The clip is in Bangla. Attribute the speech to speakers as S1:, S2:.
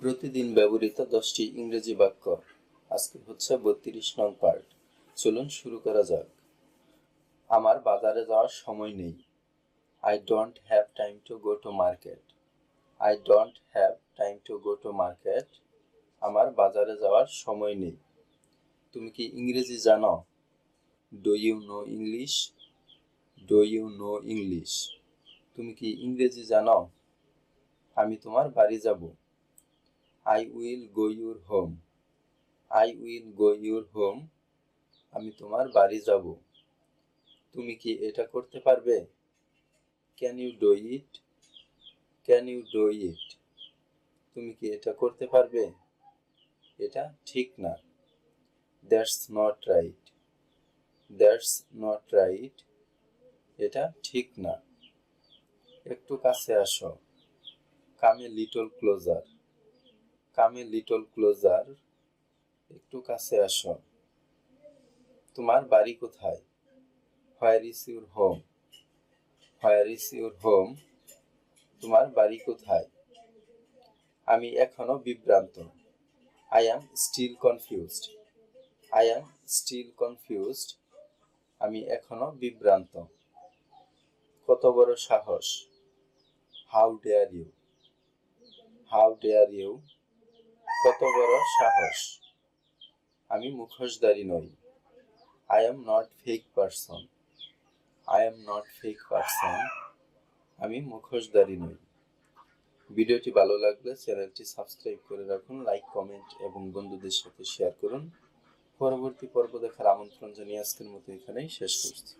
S1: প্রতিদিন ব্যবহৃত দশটি ইংরেজি বাক্য। আজকে হচ্ছে বত্রিশ নং পার্ট। চলুন শুরু করা যাক। আমার বাজারে যাওয়ার সময় নেই। I don't have time to go to market I don't have time to go to market আমার বাজারে যাওয়ার সময় নেই। তুমি কি ইংরেজি জানো? Do you know English do you know English তুমি কি ইংরেজি জানো? আমি তোমার বাড়ি যাব। I will go your home I will go your home আমি তোমার বাড়ি যাব। তুমি কি এটা করতে পারবে? Can you do it can you do it তুমি কি এটা করতে পারবে? এটা ঠিক না। That's not right that's not right এটা ঠিক না। একটু কাছে আসো। Come little closer come little closer, একটু কাছে আসো। তোমার বাড়ি কোথায়? Where is your home where is your home তোমার বাড়ি কোথায়? আমি এখনও বিভ্রান্ত। I am still confused I am still confused আমি এখনও বিভ্রান্ত। কত বড় সাহস। How dare you how dare you কত বড় সাহস। আমি মুখোশধারী নই। I am not fake person I am not fake person আমি মুখোশধারী নই। ভিডিওটি ভালো লাগলে চ্যানেলটি সাবস্ক্রাইব করে রাখুন লাইক কমেন্ট এবং বন্ধুদের সাথে শেয়ার করুন। পরবর্তী পর্ব দেখার আমন্ত্রণ জানিয়ে আজকের মতো এখানেই শেষ করছি।